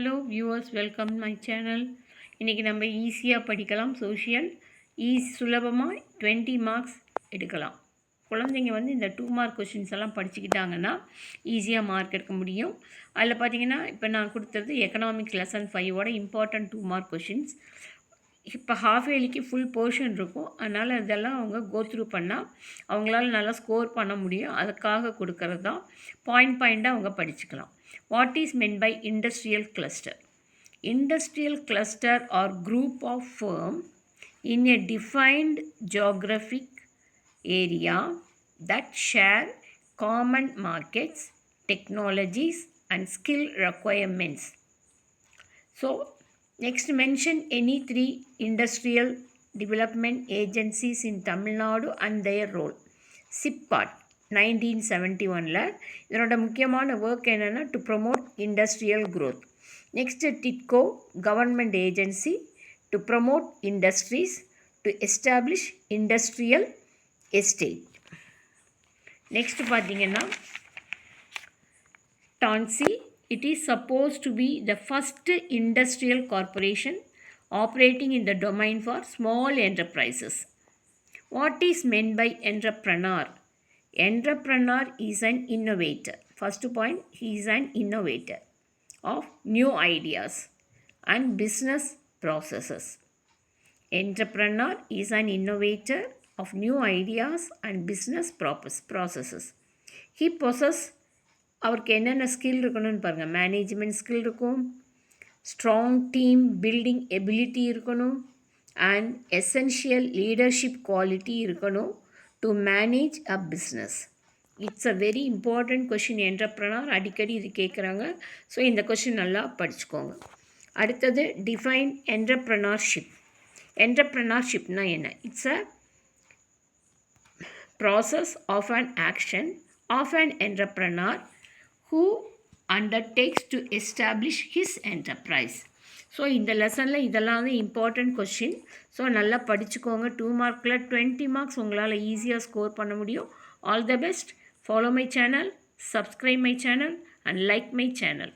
Hello viewers welcome my channel இன்றைக்கி நம்ம ஈஸியாக படிக்கலாம் சோஷியல் ஈஸி சுலபமாக டுவெண்ட்டி மார்க்ஸ் எடுக்கலாம். குழந்தைங்க வந்து இந்த டூ மார்க் கொஷின்ஸ் எல்லாம் படிச்சுக்கிட்டாங்கன்னா ஈஸியாக மார்க் எடுக்க முடியும். அதில் பார்த்தீங்கன்னா இப்போ நான் கொடுத்தது எக்கனாமிக் லெசன் ஃபைவோட இம்பார்ட்டன்ட் டூ மார்க் கொஷின்ஸ் இப்போ ஹாஃப் இயர்லிக்கு ஃபுல் போர்ஷன் இருக்கும். அதனால் இதெல்லாம் அவங்க கோத்ரூ பண்ணால் அவங்களால நல்லா ஸ்கோர் பண்ண முடியும். அதுக்காக கொடுக்கறது தான். பாயிண்ட் பாயிண்ட்டாக அவங்க படிச்சுக்கலாம். What is meant by industrial cluster industrial cluster are group of firm in a defined geographic area that share common markets technologies and skill requirements. So next mention any three industrial development agencies in Tamil Nadu and their role. Nineteen seventy ஒனில் இதனோட முக்கியமான work என்னென்னா to promote industrial growth next TIDCO government agency to promote industries to establish industrial estate next பார்த்தீங்கன்னா TANSI it is supposed to be the first industrial corporation operating in the domain for small enterprises. What is meant by entrepreneur? Entrepreneur is an innovator. First point, he is an innovator of new ideas and business processes. Entrepreneur is an innovator of new ideas and business processes. He possesses அவருக்கு என்னென்ன skill இருக்கணும்னு பாருங்கள் management skill இருக்கும். Strong team building ability இருக்கணும். And essential leadership quality இருக்கணும் to manage a business it's a very important question entrepreneur அடிக்கடி இது கேட்குறாங்க ஸோ இந்த கொஷின் நல்லா படிச்சுக்கோங்க. அடுத்தது டிஃபைன் என்டர்ப்ரனர்ஷிப் என்டர்ப்ரனர்ஷிப்னா என்ன? It's a process of an action of an entrepreneur who undertakes to establish his enterprise so இந்த லெசனில் இதெல்லாம் வந்து இம்பார்ட்டண்ட் கொஷின் ஸோ நல்லா படிச்சுக்கோங்க. டூ மார்க்கில் டுவெண்ட்டி மார்க்ஸ் உங்களால் ஈஸியாக ஸ்கோர் பண்ண முடியும். All the best follow my channel subscribe my channel and like my channel